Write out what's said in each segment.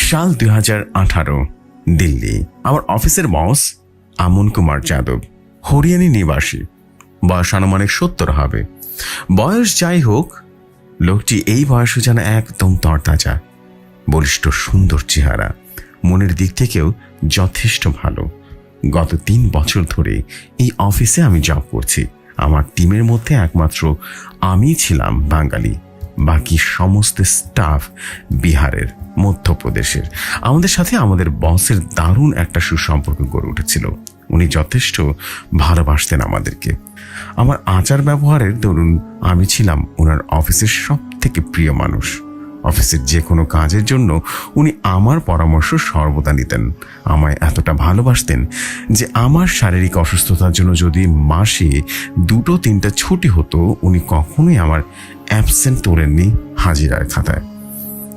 সাল দুই হাজার আঠারো, দিল্লি। আমার অফিসের বস আমন কুমার যাদব, হরিয়ানি নিবাসী। বয়স আনুমানিক সত্তর হবে। বয়স যাই হোক, লোকটি এই বয়সে যেন একদম তরতাজা, বলিষ্ঠ, সুন্দর চেহারা। মনের দিক থেকেও যথেষ্ট ভালো। গত তিন বছর ধরে এই অফিসে আমি জব করছি। আমার টিমের মধ্যে একমাত্র আমি ছিলাম বাঙালি। বাকি সমস্ত স্টাফ বিহারের মধ্যপ্রদেশের। আমাদের সাথে আমাদের বসের দারুণ একটা সুসম্পর্ক গড়ে উঠেছিল। উনি যথেষ্ট ভালোবাসতেন আমাদেরকে। আমার আচার ব্যবহারের দরুন আমি ছিলাম ওনার অফিসের সব থেকে প্রিয় মানুষ। অফিসের যে কোনো কাজের জন্য উনি আমার পরামর্শ সর্বদা নিতেন। আমায় এতটা ভালোবাসতেন যে আমার শারীরিক অসুস্থতার জন্য যদি মাসে দুটো তিনটা ছুটি হতো, উনি কখনোই আমার অ্যাবসেন্ট তোলেননি হাজিরার খাতায়।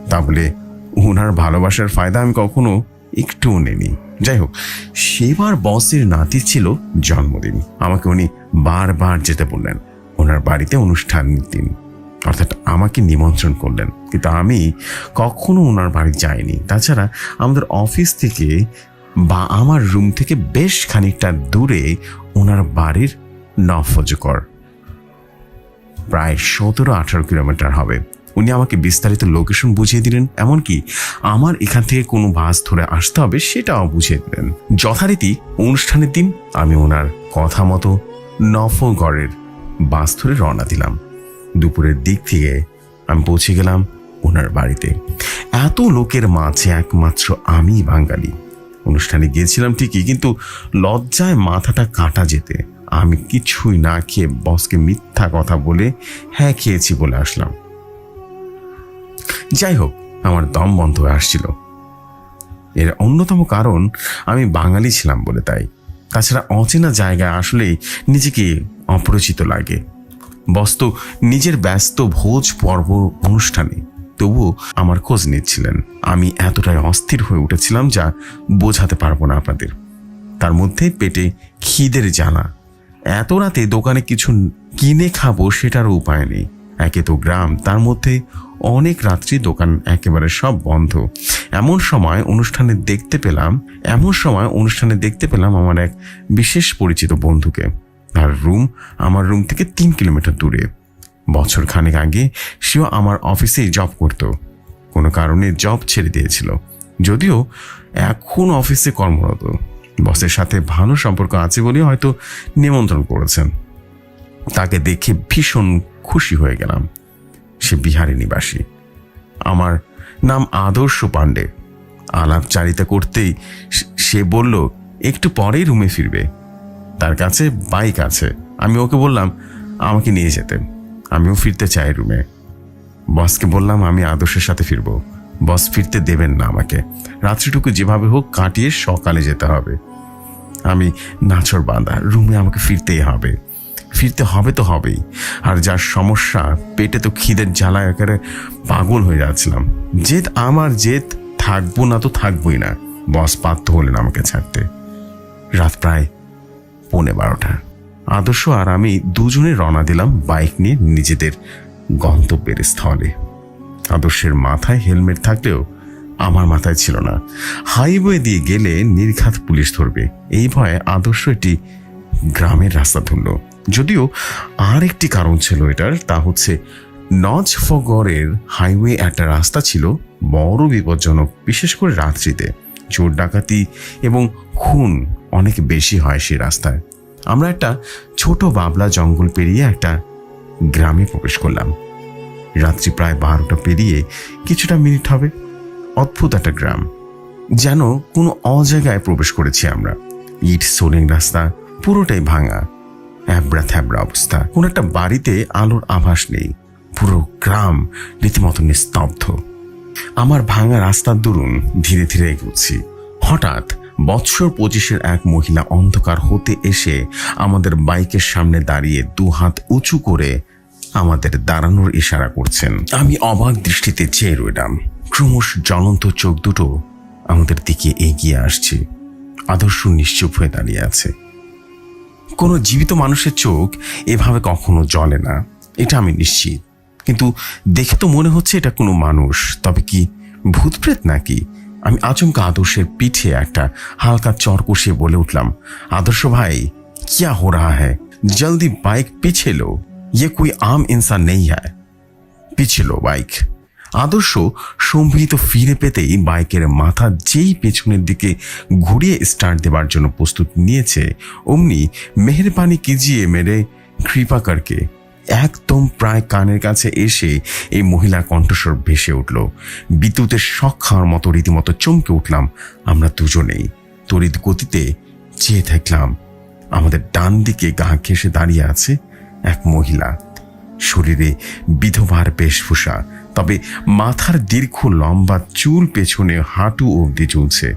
তা বলে ওনার ভালোবাসার ফায়দা আমি কখনো একটুও নেনি যাই হোক, সেবার বসের নাতি ছিল জন্মদিন। আমাকে উনি বারবার যেতে বললেন। ওনার বাড়িতে অনুষ্ঠান দিন। অর্থাৎ আমাকে নিমন্ত্রণ করলেন। কিন্তু আমি কখনো ওনার বাড়ি যাইনি। তাছাড়া আমাদের অফিস থেকে বা আমার রুম থেকে বেশ খানিকটা দূরে ওনার বাড়ির নফজকর, প্রায় সতেরো আঠারো কিলোমিটার হবে। উনি আমাকে বিস্তারিত লোকেশন বুঝিয়ে দিলেন, এমনকি আমার এখান থেকে কোনো বাস ধরে আসতে হবে সেটাও বুঝিয়ে দিলেন। যথারীতি অনুষ্ঠানের দিন আমি ওনার কথা মতো নফগড়ের বাস ধরে রওনা দিলাম। দুপুরের দিক থেকে আমি পৌঁছে গেলাম ওনার বাড়িতে। এত লোকের মাঝে একমাত্র আমি বাঙালি। অনুষ্ঠানে গিয়েছিলাম ঠিকই, কিন্তু লজ্জায় মাথাটা কাটা যেতে। আমি কিছুই না খেয়ে বসকে মিথ্যা কথা বলে হ্যাঁ খেয়েছি বলে আসলাম। যাই হোক, আমার দম বন্ধ হয়ে আসছিল। এর অন্যতম কারণ, আমি বাঙালি ছিলাম বলে তাই। তাছাড়া অচেনা জায়গায় আসলেই নিজেকে অপরিচিত লাগে। বস্ত নিজের ব্যস্ত ভোজ পর্ব অনুষ্ঠানে তবুও আমার খোঁজ নিচ্ছিলেন। আমি এতটাই অস্থির হয়ে উঠেছিলাম যা বোঝাতে পারব না আপনাদের। তার মধ্যে পেটে খিদের জানা এত রাতে দোকানে কিছু কিনে খাব সেটারও উপায় নেই। একে তো গ্রাম, তার মধ্যে অনেক রাত্রি দোকান একেবারে সব বন্ধ। এমন সময় অনুষ্ঠানে দেখতে পেলাম, এমন সময় অনুষ্ঠানে দেখতে পেলাম আমার এক বিশেষ পরিচিত বন্ধুকে। তার রুম আমার রুম থেকে তিন কিলোমিটার দূরে। বছর খানেক আগে সেও আমার অফিসেই জব করত। কোনো কারণে জব ছেড়ে দিয়েছিল। যদিও এখন অফিসে কর্মরত। বসের সাথে ভালো সম্পর্ক আছে বলে হয়তো নিমন্ত্রণ করেছেন। তাকে দেখে ভীষণ খুশি হয়ে গেলাম। সে বিহারি নিবাসী। আমার নাম আদর্শ পাণ্ডে। আলাপচারিতা করতেই সে- বলল, একটু পরেই রুমে ফিরবে। তার কাছে বাইক আছে। আমি ওকে বললাম, আমাকে নিয়ে যেতে। আমিও ফিরতে চাই রুমে। বসকে বললাম, আমি আদর্শের সাথে ফিরবো। বস ফিরতে দেবেন না আমাকে। রাত্রিটুকু যেভাবে হোক কাটিয়ে সকালে যেতে হবে। আমি নাচর বাঁধা, রুমে আমাকে ফিরতেই হবে। ফিরতে হবে তো হবেই। আর যার সমস্যা, পেটে তো খিদের জ্বালায় একেবারে পাগল হয়ে যাচ্ছিলাম। জেদ আমার জেদ, থাকব না তো থাকবোই না। বস বাধ্য হলেন আমাকে ছাড়তে। রাত প্রায় পৌনে বারোটা। আদর্শ আর আমি দুজনে রওনা দিলাম বাইক নিয়ে নিজেদের গন্তব্যের স্থলে। আদর্শের মাথায় হেলমেট থাকলেও আমার মাথায় ছিল না। হাইওয়ে দিয়ে গেলে নির্ঘাত পুলিশ ধরবে। এই ভয়ে আদর্শ একটি গ্রামের রাস্তা ধরল। যদিও আর একটি কারণ ছিল এটার, তা হচ্ছে নজফগড়ের হাইওয়ে একটা রাস্তা ছিল বড় বিপজ্জনক, বিশেষ করে রাত্রিতে। চোর ডাকাতি এবং খুন অনেক বেশি হয় সেই রাস্তায়। আমরা একটা ছোট বাবলা জঙ্গল পেরিয়ে একটা গ্রামে প্রবেশ করলাম। রাত্রি প্রায় বারোটা পেরিয়ে কিছুটা মিনিট হবে। অদ্ভুত একটা গ্রাম, যেন কোনো অজায়গায় প্রবেশ করেছি আমরা। ইট সোলিং রাস্তা পুরোটাই ভাঙা অ্যাবড়া থ্যাবড়া অবস্থা। কোন একটা বাড়িতে আলোর আভাস নেই। পুরো গ্রাম রীতিমতো নিস্তব্ধ। আমার ভাঙা রাস্তার দরুন ধীরে ধীরে এগোচ্ছি। হঠাৎ বৎসর পঁচিশের এক মহিলা অন্ধকার হতে এসে আমাদের বাইকের সামনে দাঁড়িয়ে দু হাত উঁচু করে আমাদের দাঁড়ানোর ইশারা করছেন। আমি অবাক দৃষ্টিতে চেয়ে রইলাম। ক্রমশ জ্বলন্ত চোখ দুটো আমাদের দিকে এগিয়ে আসছে। আদর্শ নিশ্চুপ হয়ে দাঁড়িয়ে আছে। কোনো জীবিত মানুষের চোখ এভাবে কখনো জ্বলে না। এটা আমি নিশ্চিত। কিন্তু দেখে তো মনে হচ্ছে এটা কোনো মানুষ। তবে কি ভূতপ্রেত নাকি? আমি আচমকা আদর্শের পিঠে একটা হালকা চর কষিয়ে বলে উঠলাম আদর্শ ভাই क्या हो रहा है जल्दी बाइक पीछे लो ये कोई आम इंसान नहीं है পিছিল বাইক আদর্শ সম্ভিত ফিরে পেতেই বাইকের মাথা যেই পেছনের দিকে ঘুরিয়ে স্টার্ট দেবার জন্য প্রস্তুত নিয়েছে অমনি মেহরবানি কিজিয়ে মেরে কৃপাকারকে একদম প্রায় কানের কাছে এসে এই মহিলার কণ্ঠস্বর ভেসে উঠল। বিদ্যুতের শখ খাওয়ার মতো রীতিমতো চমকে উঠলাম আমরা দুজনেই। তড়িৎ গতিতে চেয়ে থাকলাম আমাদের ডান দিকে গা ঘেসে দাঁড়িয়ে আছে এক মহিলা। শরীরে বিধবার বেশভূষা, তবে মাথার দীর্ঘ লম্বা চুল পেছনে হাঁটু অবধি চলছে।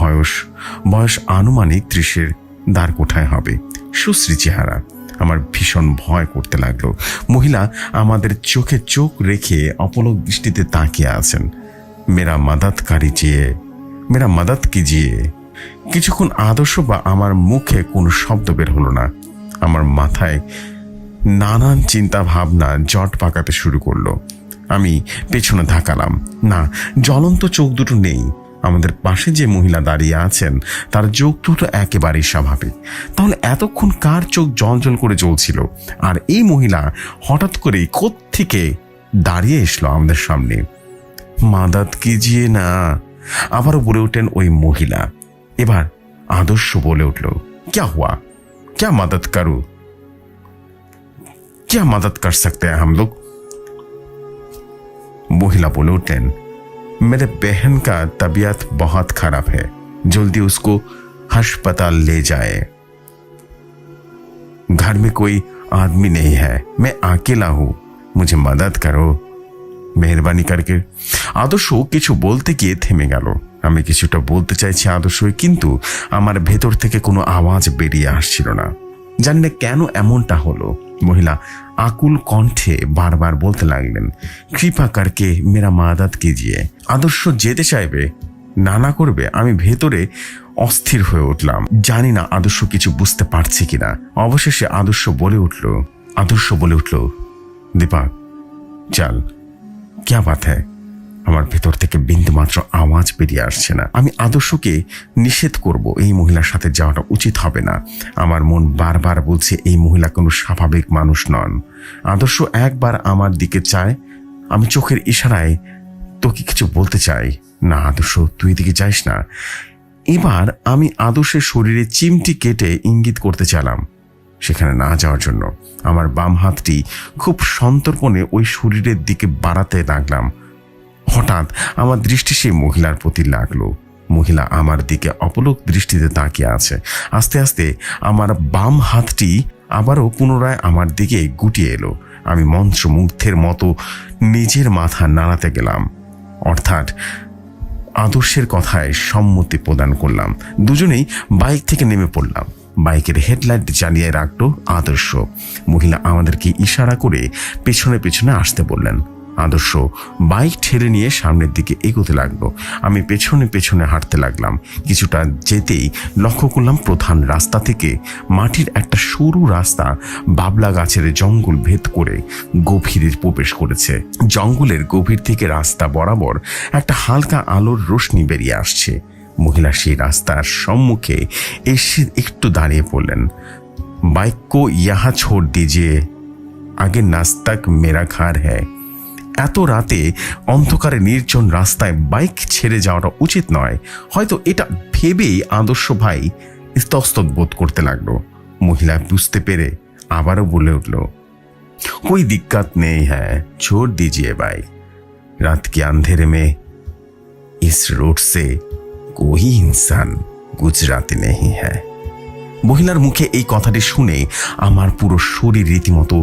বয়স বয়স আনুমানিক ত্রিশের দ্বার কোঠায় হবে। সুশ্রী চেহারা। আমার ভীষণ ভয় করতে লাগল। মহিলা আমাদের চোখে চোখ রেখে অপলক দৃষ্টিতে তাকিয়ে আছেন। মেরা মাদাতকারী কারিজিয়ে মেরা মাদাত কিজিয়ে কিছুক্ষণ আদর্শ বা আমার মুখে কোনো শব্দ বের হলো না। আমার মাথায় নানান চিন্তা ভাবনা জট পাকাতে শুরু করল। আমি পেছনে ধাকালাম না, জ্বলন্ত চোখ দুটো নেই। আমাদের পাশে যে মহিলা দাঁড়িয়ে আছেন, তার চোখ দুটো একেবারেই স্বাভাবিক। তাহলে এতক্ষণ কার চোখ জলজল করে চলছিল আর এই মহিলা হঠাৎ করেই থেকে দাঁড়িয়ে এসলো আমাদের সামনে? মাদাত কিজিয়ে না? আবারও বলে উঠলেন ওই মহিলা। এবার আদর্শ বলে উঠল, ক্যা হুয়া? ক্যা মাদাত কারু? ক্যা মাদাত কর সকতে হ্যাঁ হাম লোক? মহিলা বলে উঠলেন मेरे बहन का तबीयत बहुत खराब है जल्दी उसको अस्पताल ले जाए घर में कोई आदमी नहीं है मैं अकेला हूं मुझे मदद करो মেহরবানি করকে আদর্শ কিছু বলতে গিয়ে থেমে গেল আমি কিছুটা বলতে চাইছি আদর্শই কিন্তু আমার ভেতর থেকে কোনো আওয়াজ বেরিয়ে আসছিল না জানি না কেন এমনটা হলো মহিলা আকুল কণ্ঠে বারবার বলতে লাগলেন কৃপাকারকে মেরা মাদাত কিজিয়ে। আদর্শ যেতে চাইবে, নানা করবে। আমি ভেতরে অস্থির হয়ে উঠলাম। জানি না আদর্শ কিছু বুঝতে পারছে কিনা। অবশেষে আদর্শ বলে উঠল, আদর্শ বলে উঠল দীপা চাল। ক্যা বাত হ্যায়? আমার ভেতর থেকে বিন্দুমাত্র আওয়াজ বেরিয়ে আসছে না। আমি আদর্শকে নিষেধ করব, এই মহিলার সাথে যাওয়াটা উচিত হবে না। আমার মন বারবার বলছে, এই মহিলা কোনো স্বাভাবিক মানুষ নন। আদর্শ একবার আমার দিকে চায়, আমি চোখের ইশারায় তোকে কিছু বলতে চাই। না আদর্শ, তুই দিকে যাইস না। এবার আমি আদর্শের শরীরে চিমটি কেটে ইঙ্গিত করতে চালাম সেখানে না যাওয়ার জন্য। আমার বাম হাতটি খুব সন্তর্পণে ওই শরীরের দিকে বাড়াতে লাগলাম। হঠাৎ আমার দৃষ্টি সেই মহিলার প্রতি লাগল। মহিলা আমার দিকে অপলক দৃষ্টিতে তাকিয়ে আছে। আস্তে আস্তে আমার বাম হাতটি আবারও পুনরায় আমার দিকে গুটিয়ে এলো। আমি মন্ত্রমুগ্ধের মতো নিজের মাথা নাড়াতে গেলাম। অর্থাৎ আদর্শের কথায় সম্মতি প্রদান করলাম। দুজনেই বাইক থেকে নেমে পড়লাম। বাইকের হেডলাইট জ্বালিয়ে রাখল আদর্শ। মহিলা আমাদেরকে ইশারা করে পেছনে পেছনে আসতে বললেন। আদর্শ। বাইক ঠেলে নিয়ে সামনের দিকে এগোতে লাগল। আমি পেছনে পেছনে হাঁটতে লাগলাম। কিছুটা যেতেই লক্ষ্য করলাম প্রধান রাস্তা থেকে মাটির একটা সরু রাস্তা বাবলা গাছের জঙ্গল ভেদ করে গভীরে প্রবেশ করেছে। জঙ্গলের গভীর থেকে রাস্তা বরাবর একটা হালকা আলোর রোশনি বেরিয়ে আসছে। মহিলা সেই রাস্তার সম্মুখে এসে একটু দাঁড়িয়ে পড়লেন। বাইক কো ইহা ছোড় দিজিয়ে আগে নাস্তাক মেরা ঘর হ্যায়। এত রাতে অন্ধকারে নির্জন রাস্তায় বাইক ছেড়ে যাওয়াটা উচিত নয় হয়তো এটা ভেবেই আদর্শ ভাই স্তস্তত বোধ করতে লাগলো মহিলা বুঝতে পেরে আবারও বলে উঠল कोई दिक्कत नहीं है छोड़ दीजिए भाई रात के अंधेरे में इस रोड से कोई इंसान गुजराती नहीं है মহিলার মুখে এই কথাটি শুনে আমার পুরো শরীর রীতিমতো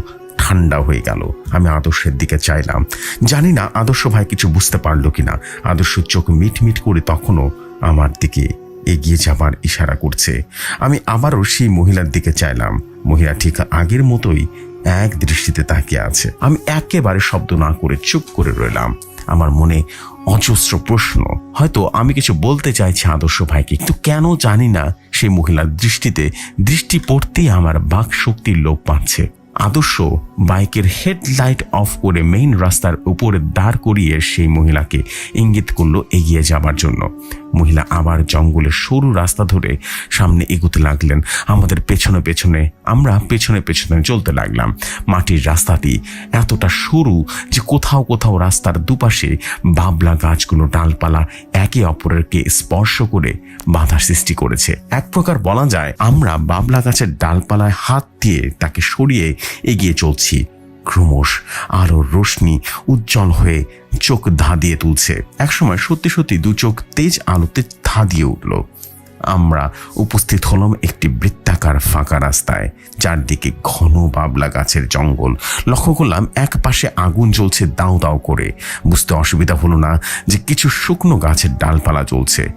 ঠান্ডা হয়ে গেল। আমি আদর্শের দিকে চাইলাম। জানি না আদর্শ ভাই কিছু বুঝতে পারল কিনা। আদর্শ চোখ মিটমিট করে তখনও আমার দিকে এগিয়ে যাবার ইশারা করছে। আমি আবারও সেই মহিলার দিকে চাইলাম। মহিলা ঠিক আগের মতোই এক দৃষ্টিতে তাকিয়ে আছে। আমি একেবারে শব্দ না করে চুপ করে রইলাম। আমার মনে অজস্র প্রশ্ন, হয়তো আমি কিছু বলতে চাইছি আদর্শ ভাইকে, কিন্তু কেন জানি না সেই মহিলার দৃষ্টিতে দৃষ্টি পড়তেই আমার বাক শক্তির লোপ পাচ্ছে। আদর্শ বাইকের হেডলাইট অফ করে মেইন রাস্তার উপরে দাঁড় করিয়ে সেই মহিলাকে ইঙ্গিত করল এগিয়ে যাবার জন্য। মহিলা আবার জঙ্গলের সরু রাস্তা ধরে সামনে এগুতে লাগলেন। আমাদের পেছনে পেছনে, আমরা পেছনে পেছনে চলতে লাগলাম। মাটির রাস্তাটি এতটা সরু যে কোথাও কোথাও রাস্তার দুপাশে বাবলা গাছগুলো ডালপালা একে অপরেরকে স্পর্শ করে বাধা সৃষ্টি করেছে। এক প্রকার বলা যায়, আমরা বাবলা গাছের ডালপালায় হাত দিয়ে তাকে সরিয়ে এগিয়ে চলছি। ক্রমশ আলোর রোশনি উজ্জ্বল হয়ে চোখ ধা ধাঁধিয়ে তুলছে। একসময় সত্যি সত্যি দু চোখ তেজ আলোতে ধা ধাঁধিয়ে উঠল। আমরা উপস্থিত হলাম একটি বৃত্তাকার ফাঁকা রাস্তায়, চারদিকে ঘন বাবলা গাছের জঙ্গল। লক্ষ্য করলাম এক পাশে আগুন জ্বলছে দাও দাও করে। বুঝতে অসুবিধা হলো না যে কিছু শুকনো গাছের ডালপালা জ্বলছে।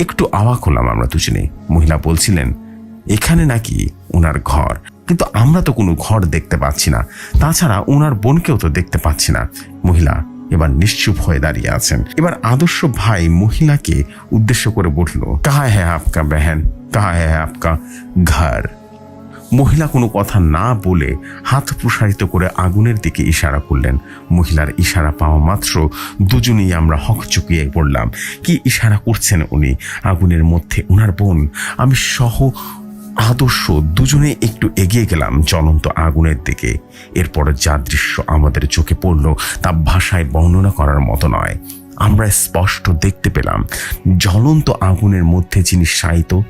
একটু আওয়া হলাম আমরা দুজনে। মহিলা বলছিলেন এখানে নাকি ওনার ঘর। কিন্তু আমরা তো কোনো ঘর দেখতে পাচ্ছি না। তাছাড়া ওনার বোনকেও তো দেখতে পাচ্ছি না। মহিলা এবার নিশ্চুপ হয়ে দাঁড়িয়ে আছেন। এবার আদর্শ ভাই মহিলাকে উদ্দেশ্য করে বলল কাহা হ্যাঁ আপকা বেহেন? কাহা হ্যাঁ আপকা ঘর? মহিলা কোনো কথা না বলে হাত প্রসারিত করে আগুনের দিকে ইশারা করলেন। মহিলার ইশারা পাওয়া মাত্র দুজনেই আমরা হক চুকিয়ে পড়লাম। কি ইশারা করছেন উনি? আগুনের মধ্যে ওনার বোন? আমি সহ আদর্শ দুজনে একটু এগিয়ে গেলাম জ্বলন্ত আগুনের দিকে। এরপর যা দৃশ্য আমাদের চোখে পড়ল তা ভাষায় বর্ণনা করার মতো নয়। আমরা স্পষ্ট দেখতে পেলাম, জ্বলন্ত আগুনের মধ্যে যিনি শায়িত,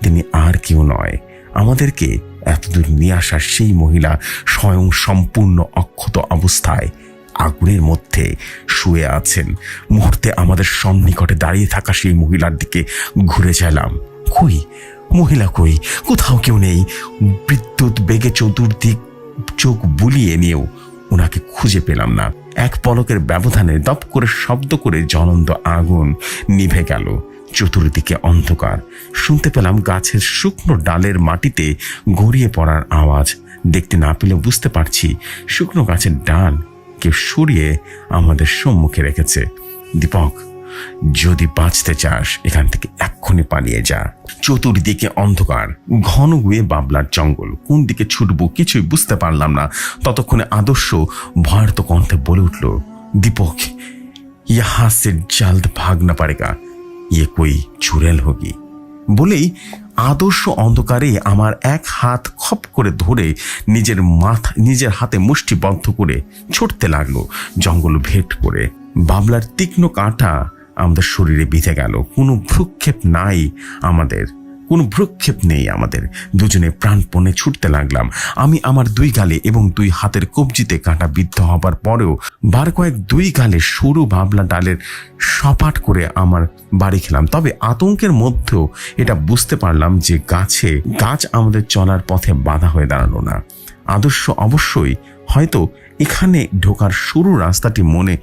তিনি আর কেউ নয়। আমাদেরকে এতদূর নিয়ে আসা সেই মহিলা স্বয়ং সম্পূর্ণ অক্ষত অবস্থায় আগুনের মধ্যে শুয়ে আছেন। মুহূর্তে আমাদের সন্নিকটে দাঁড়িয়ে থাকা সেই মহিলার দিকে ঘুরে চাইলাম। কই? মহিলা কই? কোথাও কেউ নেই। বিদ্যুৎ বেগে চতুর্দিক চোখ বুলিয়ে নিয়েও ওনাকে খুঁজে পেলাম না। এক পলকের ব্যবধানে দপ করে শব্দ করে জ্বলন্ত আগুন নিভে গেল। চতুর্দিকে অন্ধকার। শুনতে পেলাম গাছের শুকনো ডালের মাটিতে গড়িয়ে পড়ার আওয়াজ। দেখতে না পেলে বুঝতে পারছি শুকনো গাছের ডাল কেউ সরিয়ে আমাদের সম্মুখে রেখেছে। দীপক যদি বাঁচতে চাস, এখান থেকে এক্ষুনি পালিয়ে যা। চতুর্দিকে অন্ধকার, ঘন গুয়ে বাবলার জঙ্গল। কোন দিকে ছুটব কিছুই বুঝতে পারলাম না। ততক্ষণে আদর্শ ভয়ার্ত কণ্ঠে বলে উঠল, দীপক ইহা সে জলদ ভাগ না পারেগা ইয়ে কই চুড়েল হোগি? বলেই আদর্শ অন্ধকারে আমার এক হাত খপ করে ধরে নিজের মাথা, নিজের হাতে মুষ্টিবদ্ধ করে ছুটতে লাগল, জঙ্গল ভেট করে। বাবলার তীক্ষ্ণ কাঁটা আমাদের শরীরে বিঁধে গেল। কোনো ভ্রুক্ষেপ নাই আমাদের। কোনো ভ্রুক্ষেপ নেই আমাদের। দুজনে প্রাণপণে ছুটতে লাগলাম। আমি আমার দুই গালে এবং দুই হাতের কবজিতে কাঁটা বিদ্ধ হবার পরেও বার কয়েক দুই গালে সরু ভাবলা ডালের সপাট করে আমার বাড়ি খেলাম। তবে আতঙ্কের মধ্যেও এটা বুঝতে পারলাম যে গাছে গাছ আমাদের চলার পথে বাধা হয়ে দাঁড়াল না। আদর্শ অবশ্যই হয়তো এখানে ঢোকার সরু রাস্তাটি মনে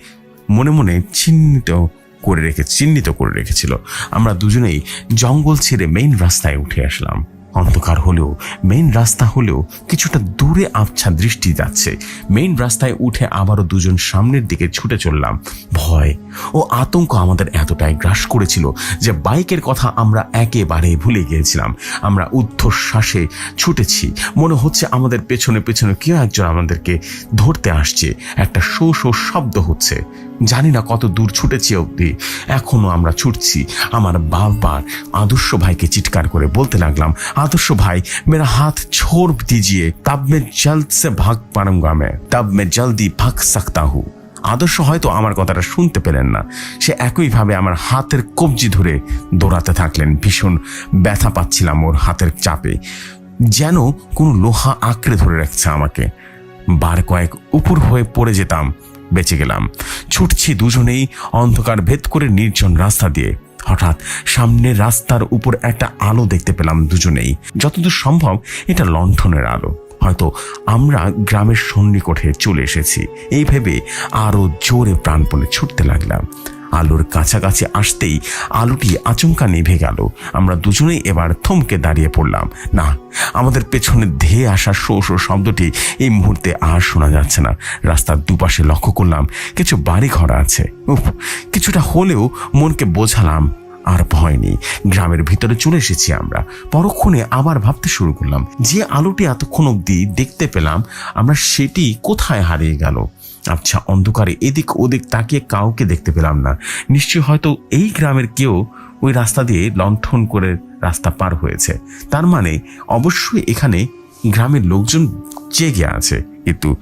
মনে মনে চিহ্নিত করে রেখে, চিহ্নিত করে রেখেছিল। আমরা দুজনেই জঙ্গল ছেড়ে মেইন রাস্তায় উঠে আসলাম। অন্ধকার হলেও মেইন রাস্তা হলেও কিছুটা দূরে আবছা দৃষ্টি যাচ্ছে। মেইন রাস্তায় উঠে আবারও দুজন সামনের দিকে ছুটে চললাম। ভয় ও আতঙ্ক আমাদের এতটাই গ্রাস করেছিল যে বাইকের কথা আমরা একেবারে ভুলে গিয়েছিলাম। আমরা উদ্ধশ্বাসে ছুটেছি। মনে হচ্ছে আমাদের পেছনে পেছনে কেউ একজন আমাদেরকে ধরতে আসছে। একটা শো শো শব্দ হচ্ছে। জানি না কত দূর ছুটেছি অবধি। এখনও আমরা ছুটছি। আমার বারবার আদর্শ ভাইকে চিৎকার করে বলতে লাগলাম, আদর্শ ভাই, মেরা হাত ছোড় দিজিয়ে, তাব মে জলদ সে ভাগ পারুঙ্গা মে, তাব মে জলদি ভাগ সকতা হু। আদর্শ হয়তো আমার কথাটা শুনতে পেলেন না। সে একইভাবে আমার হাতের কবজি ধরে দৌড়াতে থাকলেন। ভীষণ ব্যথা পাচ্ছিলাম ওর হাতের চাপে। যেন কোনো লোহা আঁকড়ে ধরে রাখছে আমাকে। বার কয়েক উপর হয়ে পড়ে যেতাম। বেঁচে গেলাম। ছুটছি দুজনেই অন্ধকার ভেদ করে নির্জন রাস্তা দিয়ে। হঠাৎ সামনের রাস্তার উপর একটা আলো দেখতে পেলাম দুজনেই। যতদূর সম্ভব এটা লণ্ঠনের আলো। হয়তো আমরা গ্রামের সন্নিকটে চলে এসেছি। এই ভেবে আরও জোরে প্রাণপণে ছুটতে লাগলাম। আলোর কাছাকাছি আসতেই আলোটি আচমকা নিভে গেল। আমরা দুজনেই এবার থমকে দাঁড়িয়ে পড়লাম। না, আমাদের পেছনে ধেয়ে আসা শো শো শব্দটি এই মুহূর্তে আর শোনা যাচ্ছে না। রাস্তার দুপাশে লক্ষ্য করলাম কিছু বাড়ি ঘর আছে। উফ, কিছুটা হলেও মনকে বোঝালাম আর ভয় নেই। গ্রামের ভিতরে চলে এসেছি আমরা। পরক্ষণে আবার ভাবতে শুরু করলাম, যে আলোটি এতক্ষণ অব্দি দেখতে পেলাম, আমরা সেটি কোথায় হারিয়ে গেল? আচ্ছা অন্ধকারে এদিক ওদিক তাকিয়ে কাউকে দেখতে পেলাম না। নিশ্চয়ই হয়তো এই গ্রামের কেউ ওই রাস্তা দিয়ে লণ্ঠন করে রাস্তা পার হয়েছে। তার মানে অবশ্যই এখানে গ্রামের লোকজন জেগে আছে। কিন্তু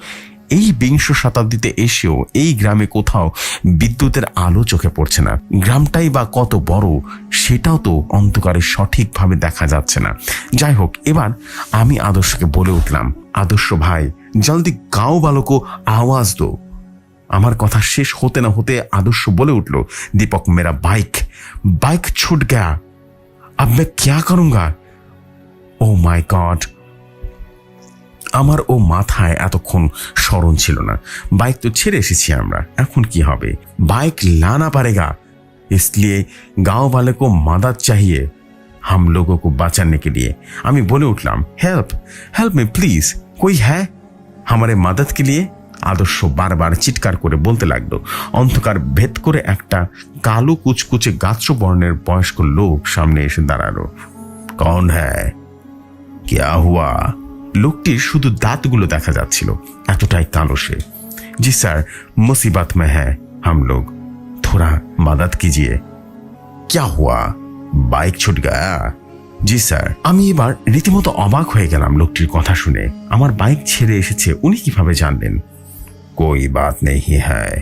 এই বিংশ শতাব্দীতে এসেও এই গ্রামে কোথাও বিদ্যুতের আলো চোখে পড়ছে না। গ্রামটাই বা কত বড়, সেটাও তো অন্ধকারে সঠিকভাবে দেখা যাচ্ছে না। যাই হোক, এবার আমি আদর্শকে বলে উঠলাম। আদর্শ ভাই জলদি গাও বালকো আওয়াজ দো। আমার কথা শেষ হতে না হতে আদর্শ বলে উঠল, দীপক, মেরা বাইক বাইক ছুট গা अब मैं क्या करूंगा ও মাই গড আমার ও মাথায় এতক্ষণ স্মরণ ছিল না। বাইক তো ছেড়ে এসেছি আমরা, এখন কি হবে? বাইক লানা পারেগা। ইসলিয়ে গাঁও वाले মাদার চাহিয়ে, হাম লোক लोगों আমি বলে উঠলাম হেল্প হেল্প মি প্লিজ কই হ্যাঁ हमारे मदद के लिए আদর্শ বারবার চিৎকার করে বলতে লাগলো অন্ধকার ভেদ করে একটা কালো কুচকুচে গাত্র বর্ণের বয়স্ক লোক সামনে এসে দাঁড়ালো কন হ্যাঁ কেয়া হুয়া লোকটির শুধু দাঁতগুলো দেখা যাচ্ছিল এতটাই কালো সে জি স্যার মুসিবত में है हम लोग थोड़ा मदद कीजिए क्या हुआ বাইক ছুট গয়া জি, স্যার। আমি এবার রীতিমতো অবাক হয়ে গেলাম লোকটির কথা শুনে। আমার বাইক ছেড়ে এসেছে, উনি কীভাবে জানলেন? কই বাত নেই হ্যায়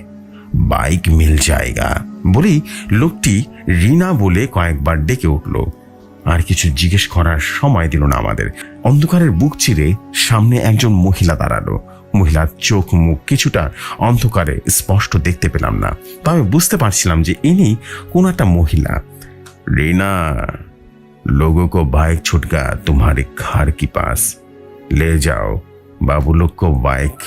বাইক মিল জায়গা। বলেই লোকটি রিনা বলে কয়েকবার ডেকে উঠল। আর কিছু জিজ্ঞেস করার সময় দিল না আমাদের। অন্ধকারের বুক চিরে সামনে একজন মহিলা দাঁড়াল। মহিলার চোখ মুখ কিছুটা অন্ধকারে স্পষ্ট দেখতে পেলাম না। তবে বুঝতে পারছিলাম যে ইনি কোনো একটা মহিলা। রিনা! लोगों को बाइक छूट गया तुम्हारे घर के पास ले जाओ बाबू लोग को बाइक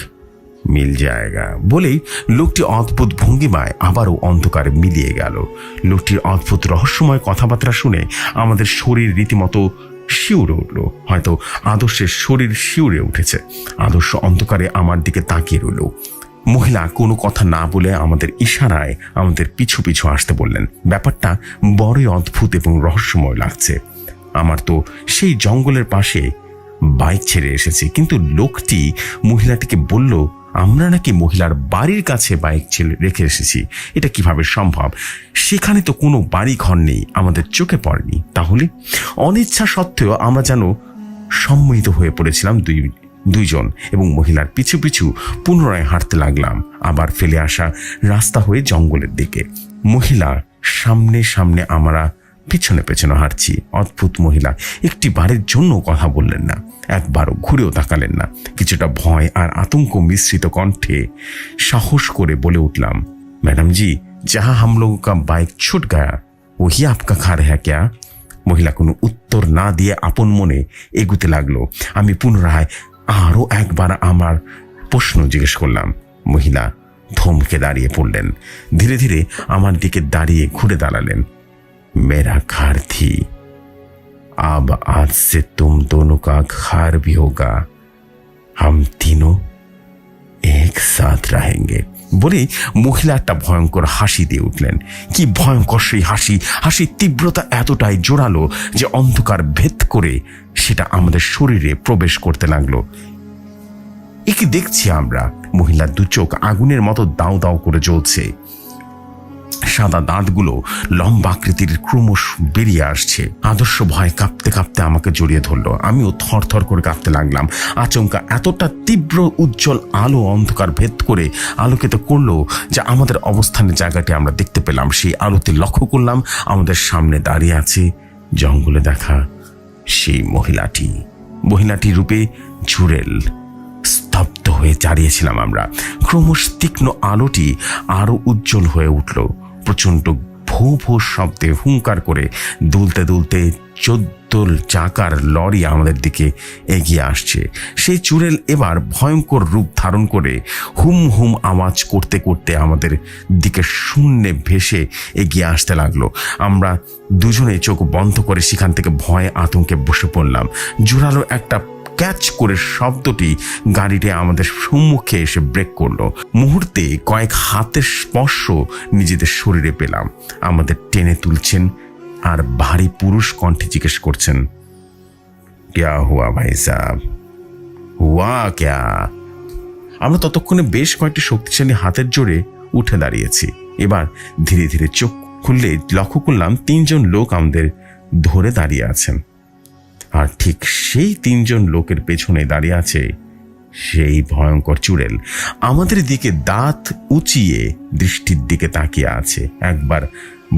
মিল জায়গা বলেই লোকটি অদ্ভুত ভঙ্গিমায় আবারও অন্ধকারে মিলিয়ে গেল লোকটির অদ্ভুত রহস্যময় কথাবার্তা শুনে আমাদের শরীর রীতিমতো শিউরে উঠল হয়তো আদর্শের শরীর শিউরে উঠেছে আদর্শ অন্ধকারে আমার দিকে তাকিয়ে রইল মহিলা কোনো কথা না বলে আমাদের ইশারায় আমাদের পিছু পিছু আসতে বললেন। ব্যাপারটা বড়ই অদ্ভুত এবং রহস্যময় লাগছে। আমার তো সেই জঙ্গলের পাশে বাইক ছেড়ে এসেছি, কিন্তু লোকটি মহিলাটিকে বলল, আমরা নাকি মহিলার বাড়ির কাছে বাইক ছেড়ে রেখে এসেছি। এটা কীভাবে সম্ভব? সেখানে তো কোনো বাড়ি ঘর নেই, আমাদের চোখে পড়েনি। তাহলে অনিচ্ছা সত্ত্বেও আমরা যেন সম্মোহিত হয়ে পড়েছিলাম দুই দুইজন এবং মহিলার পিছু পিছু পুনরায় হাঁটতে লাগলাম। আবার ফেলে আসা রাস্তা হয়ে জঙ্গলের দিকে। মহিলা, সামনে সামনে আমরা পেছনে পেছনে হাঁটছি। অদ্ভুত মহিলা একটি বারের জন্য কথা বললেন না। একবারও ঘুরেও তাকালেন না। কিছুটা ভয় আর আতঙ্ক মিশ্রিত কণ্ঠে সাহস করে বলে উঠলাম ম্যাডাম জি যাহা হাম का বাইক ছুট গায়া, ওহি আপকা খার হ্যাঁ ক্যা? মহিলা কোনো উত্তর না দিয়ে আপন মনে এগুতে লাগল। আমি পুনরায় আরও একবার আমার প্রশ্ন জিজ্ঞেস করলাম মহিলা থমকে দাঁড়িয়ে পড়লেন ধীরে ধীরে আমার দিকে দাঁড়িয়ে ঘুরে দাঁড়ালেন मेरा घर थी अब आज से तुम दोनों का घर भी होगा हम तीनों एक साथ रहेंगे বলেই মহিলা একটা ভয়ঙ্কর হাসি দিয়ে উঠলেন। কি ভয়ঙ্কর সেই হাসি? হাসির তীব্রতা এতটাই জোরালো যে অন্ধকার ভেদ করে সেটা আমাদের শরীরে প্রবেশ করতে লাগল। একে দেখছি আমরা। মহিলার দু চোখ আগুনের মতো দাও দাও করে জ্বলছে। সাদা দাঁতগুলো লম্বা আকৃতির ক্রমশ বেরিয়ে আসছে। আদর্শ ভয় কাঁপতে কাঁপতে আমাকে জড়িয়ে ধরলো। আমিও থর থর করে কাঁপতে লাগলাম। আচমকা এতটা তীব্র, উজ্জ্বল আলো অন্ধকার ভেদ করে আলোকিত করল যে আমাদের অবস্থানের জায়গাটি আমরা দেখতে পেলাম। সেই আলোতে লক্ষ্য করলাম আমাদের সামনে দাঁড়িয়ে আছে জঙ্গলে দেখা সেই মহিলাটি। মহিলাটি রূপে ঝুরেল হয়ে দাঁড়িয়েছিলাম আমরা। ক্রমশ তীক্ষ্ণ আলোটি আরও উজ্জ্বল হয়ে উঠল। প্রচণ্ড ভো ভো শব্দে হুঙ্কার করে দুলতে দুলতে চোদ্দ চাকার লরি আমাদের দিকে এগিয়ে আসছে। সেই চুড়েল এবার ভয়ঙ্কর রূপ ধারণ করে হুম হুম আওয়াজ করতে করতে আমাদের দিকে শূন্যে ভেসে এগিয়ে আসতে লাগল। আমরা দুজনে চোখ বন্ধ করে সেখান থেকে ভয়ে আতঙ্কে বসে পড়লাম। জোরালো একটা ক্যাচ করে শব্দটি গাড়িটি আমাদের সম্মুখে এসে ব্রেক করল। মুহূর্তে কয়েক হাতের স্পর্শ নিজেদের শরীরে পেলাম। আমাদের টেনে তুলছেন আর ভারী পুরুষ কণ্ঠে জিজ্ঞেস করছেন, ক্যা হুয়া ভাই সাহ হুয়া ক্যা? আমরা ততক্ষণে বেশ কয়েকটি শক্তিশালী হাতের জোরে উঠে দাঁড়িয়েছি। এবার ধীরে ধীরে চোখ খুললে লক্ষ্য করলাম তিনজন লোক আমাদের ধরে দাঁড়িয়ে আছেন। আর ঠিক সেই তিনজন লোকের পেছনে দাঁড়িয়ে আছে সেই ভয়ঙ্কর চুড়েল। আমাদের দিকে দাঁত উঁচিয়ে দৃষ্টির দিকে তাকিয়ে আছে। একবার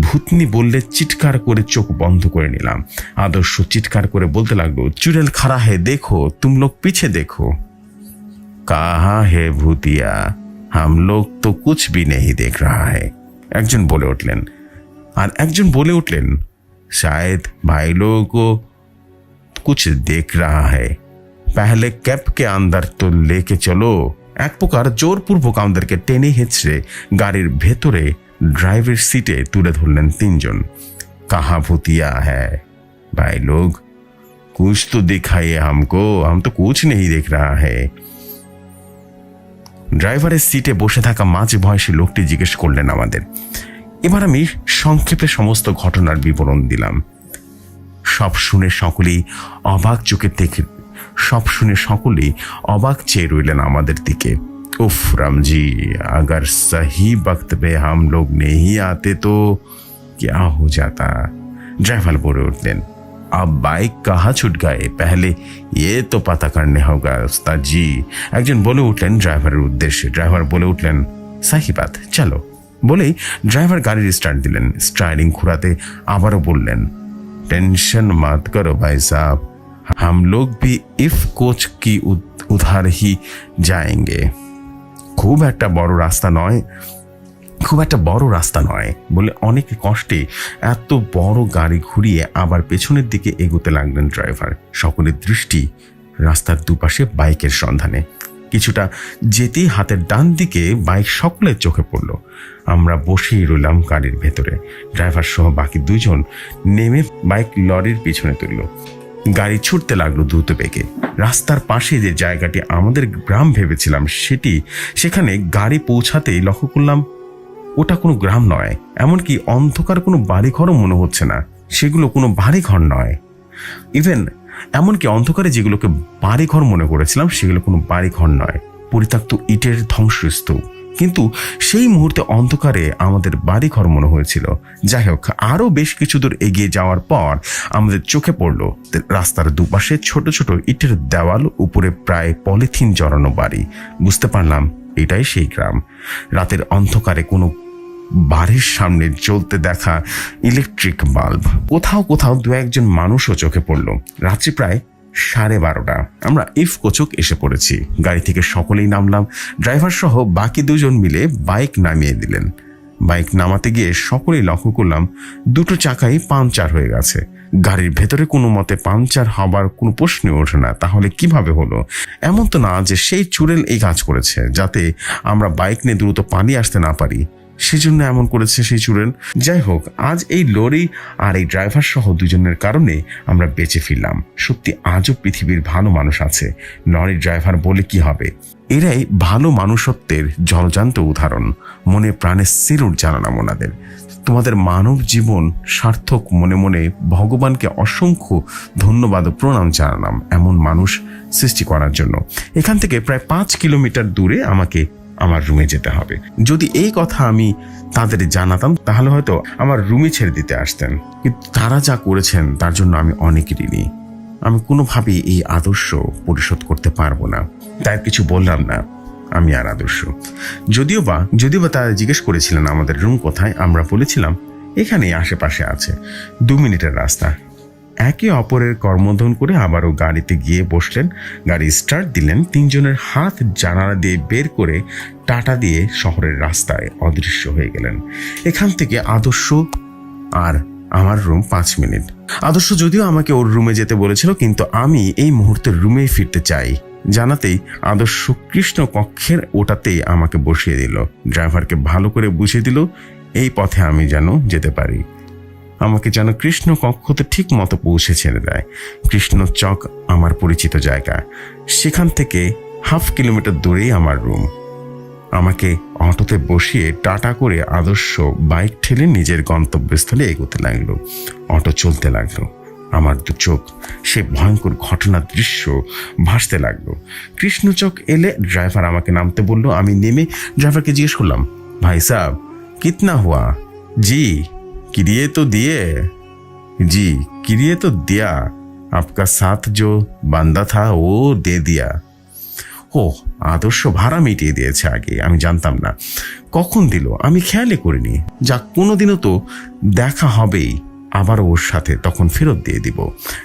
ভূতনি বললে চিৎকার করে চোখ বন্ধ করে নিলাম। আদর্শ চিৎকার করে বলতে লাগল, চুড়েল খাড়া হে, দেখো, তুম লোক পিছে দেখো। কাহা হে ভূতিয়া, হাম লোক তো কুছ বি নেই দেখ রাহা হে। একজন বলে উঠলেন। আর একজন বলে উঠলেন, শায়দ ভাই লোক कुछ देख रहा है पहले कैप के अंदर तो लेके चलो এক প্রকার জোরপূর্বক আমাদেরকে টেনে হেঁচড়ে গাড়ির ভেতরে ড্রাইভের সিটে তুলে ধরলেন তিনজন কাহা ভূতিয়া হ্যাঁ ভাই লোক कुछ तो दिखाइए हमको हम तो कुछ नहीं देख रहा है ড্রাইভারের সিটে বসে থাকা মাঝ বয়সী লোকটি জিজ্ঞেস করলেন আমাদের এবার আমি সংক্ষেপে সমস্ত ঘটনার বিবরণ দিলাম সব শুনে সকলেই অবাক চোখে দেখে সব শুনে সকলেই অবাক চেয়ে রইলেন আমাদের দিকে উফ রামজি अगर सही वक्त पे हम लोग नहीं आते तो क्या हो जाता ड्राइवर बोले उठलेन अब बाइक कहाँ छूट गए पहले ये तो पता करने होगा उस्ताद जी একজন বলে উঠলেন ড্রাইভারের উদ্দেশ্যে ড্রাইভার বলে উঠলেন সাহি বাত চলো বলেই ড্রাইভার গাড়ির স্টার্ট দিলেন স্টার্টিং ঘোরাতে আবারও বললেন टेंशन मत करो भाई साहब हम लोग भी इफ कोच की उद- उधार ही जाएंगे খুব একটা বড় রাস্তা নয় খুব একটা বড় রাস্তা নয় বলে অনেক কষ্টে এত বড় গাড়ি ঘুরিয়ে আবার পেছনের দিকে এগোতে লাগলেন ড্রাইভার সকলের দৃষ্টি রাস্তার দুপাশে বাইকের সন্ধানে কিছুটা যেতেই হাতের ডান দিকে বাইক সকলের চোখে পড়ল। আমরা বসেই রইলাম গাড়ির ভেতরে। ড্রাইভার সহ বাকি দুজন নেমে বাইক লরির পিছনে তুলল। গাড়ি ছুটতে লাগল দ্রুত বেগে। রাস্তার পাশে যে জায়গাটি আমাদের গ্রাম ভেবেছিলাম সেটি, সেখানে গাড়ি পৌঁছাতেই লক্ষ্য করলাম ওটা কোনো গ্রাম নয়। এমনকি অন্ধকার কোনো বাড়িঘরও মনে হচ্ছে না। সেগুলো কোনো বাড়িঘর নয়। ইভেন এমনকি অন্ধকারে যেগুলোকে বাড়িঘর মনে করেছিলাম, সেগুলো কোনো বাড়িঘর নয়। পরিত্যক্ত ইটের ধ্বংসস্তূপ। কিন্তু সেই মুহূর্তে অন্ধকারে আমাদের বাড়িঘর মনে হয়েছিল। যাই হোক, আরও বেশ কিছু দূর এগিয়ে যাওয়ার পর আমাদের চোখে পড়ল রাস্তার দুপাশে ছোট ছোট ইটের দেওয়াল, উপরে প্রায় পলিথিন জড়ানো বাড়ি। বুঝতে পারলাম, এটাই সেই গ্রাম। রাতের অন্ধকারে কোনো বাড়ির সামনে জ্বলতে দেখা ইলেকট্রিক বাল্ব কোথাও কোথাও দু একজন মানুষও চোখে পড়ল। রাত্রি প্রায় সাড়ে বারোটা। আমরা ইফ কোচক এসে পড়েছি। গাড়ি থেকে সকলেই নামলাম। ড্রাইভার সহ বাকি দুজন মিলে বাইক নামিয়ে দিলেন। বাইক নামাতে গিয়ে সকলেই লক্ষ্য করলাম দুটো চাকাই পাংচার হয়ে গেছে। গাড়ির ভেতরে কোনো মতে পাংচার হবার কোনো প্রশ্নই ওঠে না। তাহলে কীভাবে হলো? এমন তো না যে সেই চুড়েল এই কাজ করেছে, যাতে আমরা বাইক নিয়ে দ্রুত পানি আসতে না পারি। সেজন্য এমন করেছে সেই চুড়েল যাই হোক, আজ এই লরি আর এই ড্রাইভার সহ দুজনের কারণে আমরা বেঁচে ফিরলাম। সত্যি আজও পৃথিবীর ভালো মানুষ আছে। লরির ড্রাইভার বলে কি হবে? এরাই ভালো মানুষত্বের জলজান্ত উদাহরণ। মনে প্রাণে সিরুর জানালাম ওনাদের তোমাদের মানব জীবন সার্থক মনে মনে ভগবানকে অসংখ্য ধন্যবাদ ও প্রণাম জানালাম এমন মানুষ সৃষ্টি করার জন্য। এখান থেকে প্রায় পাঁচ কিলোমিটার দূরে আমাকে আমার রুমে যেতে হবে। যদি এই কথা আমি তাদের জানাতাম, তাহলে হয়তো আমার রুমে ছেড়ে দিতে আসতেন। কিন্তু তারা যা করেছেন, তার জন্য আমি অনেক ঋণী। আমি কোনোভাবেই এই আদর্শ পরিশোধ করতে পারব না। তাই কিছু বললাম না, আমি আর আদর্শ। যদিও বা যদিও বা তারা জিজ্ঞেস করেছিলেন আমাদের রুম কোথায়, আমরা বলেছিলাম, এখানেই আশেপাশে আছে। দু মিনিটের রাস্তা। একে অপরের কর্মধন করে আবারও গাড়িতে গিয়ে বসলেন। গাড়ি স্টার্ট দিলেন, তিনজনের হাত জানালা দিয়ে বের করে টাটা দিয়ে শহরের রাস্তায় অদৃশ্য হয়ে গেলেন। এখান থেকে, আদর্শ, আর আমার রুম পাঁচ মিনিট। আদর্শ যদিও আমাকে ওর রুমে যেতে বলেছিল, কিন্তু আমি এই মুহূর্তে রুমেই ফিরতে চাই। জানাতেই আদর্শ কৃষ্ণ কক্ষের ওটাতেই আমাকে বসিয়ে দিল। ড্রাইভারকে ভালো করে বুঝিয়ে দিল, এই পথে আমি যেন যেতে পারি। আমাকে যেন কৃষ্ণ কক্ষতে ঠিক মতো পৌঁছে ছেড়ে দেয়। কৃষ্ণ চক আমার পরিচিত জায়গা। সেখান থেকে হাফ কিলোমিটার দূরেই আমার রুম। আমাকে অটোতে বসিয়ে টাটা করে আদর্শ বাইক ঠেলে নিজের গন্তব্যস্থলে এগোতে লাগল। অটো চলতে লাগল। আমার দু চোখ, সে ভয়ঙ্কর ঘটনার দৃশ্য ভাসতে লাগল। কৃষ্ণচক এলে ড্রাইভার আমাকে নামতে বলল, আমি নেমে ড্রাইভারকে জিজ্ঞেস করলাম, ভাই সাহ কিতনা হুয়া? জি। কিরিয়ে তো দিয়ে जी किरिए तो दिया आपका साथ जो बांधा था वो दे दिया ও আদর্শ ভাড়া মিটিয়ে দিয়েছে আগে আমি জানতাম না কখন দিল আমি খেয়ালই করিনি যা কোনোদিনও তো দেখা হবেই আবার ওর সাথে তখন ফেরত দিয়ে দিব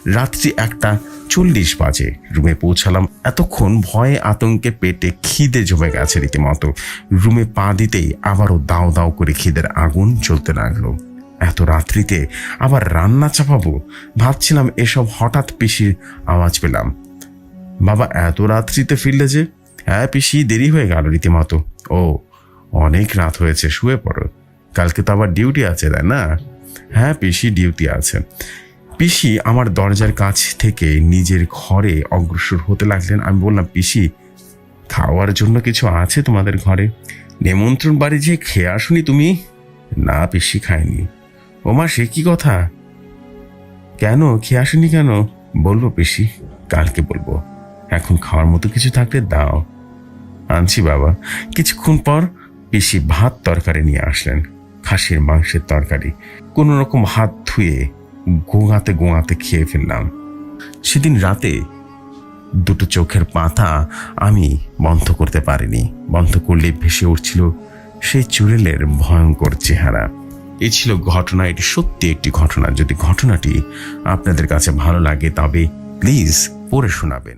রাত্রি একটা চল্লিশ বাজে রুমে পৌঁছালাম এতক্ষণ ভয়ে আতঙ্কে পেটে খিদে জমে গেছে রীতিমতো রুমে পা দিতেই আবারও দাও দাও করে খিদের আগুন জ্বলতে লাগলো এত রাত্রিতে আবার রান্না চাপাবো? ভাবছিলাম এসব হঠাৎ পিসির আওয়াজ পেলাম। বাবা, এত রাত্রিতে ফিরলে যে? হ্যাঁ পিসি, দেরি হয়ে গেল রীতিমতো। ও, অনেক রাত হয়েছে, শুয়ে পড়ো। কালকে তো আবার ডিউটি আছে, তাই না? হ্যাঁ পিসি, ডিউটি আছে। পিসি আমার দরজার কাছ থেকে নিজের ঘরে অগ্রসর হতে লাগলেন। আমি বললাম, পিসি, খাওয়ার জন্য কিছু আছে তোমাদের ঘরে? নেমন্ত্রণ বাড়ি যে খেয়ে আসুনি তুমি? না, পিসি খায়নি ওমা, সে কি কথা? কেন? খেয়ে আসেনি কেন? বলব পিসি, কালকে বলব। এখন খাওয়ার মতো কিছু থাকলে দাও। আনছি বাবা। কিছুক্ষণ পর পিসি ভাত তরকারি নিয়ে আসলেন। খাসির মাংসের তরকারি। কোনো রকম হাত ধুয়ে গোঙাতে গোঙাতে খেয়ে ফেললাম। সেদিন রাতে দুটো চোখের পাতা আমি বন্ধ করতে পারিনি। বন্ধ করলে ভেসে উঠছিল সেই চুড়েলের ভয়ঙ্কর চেহারা। এ ছিল ঘটনা, এটি সত্যি একটি ঘটনা। যদি ঘটনাটি আপনাদের কাছে ভালো লাগে, তবে প্লিজ পড়ে শোনাবেন।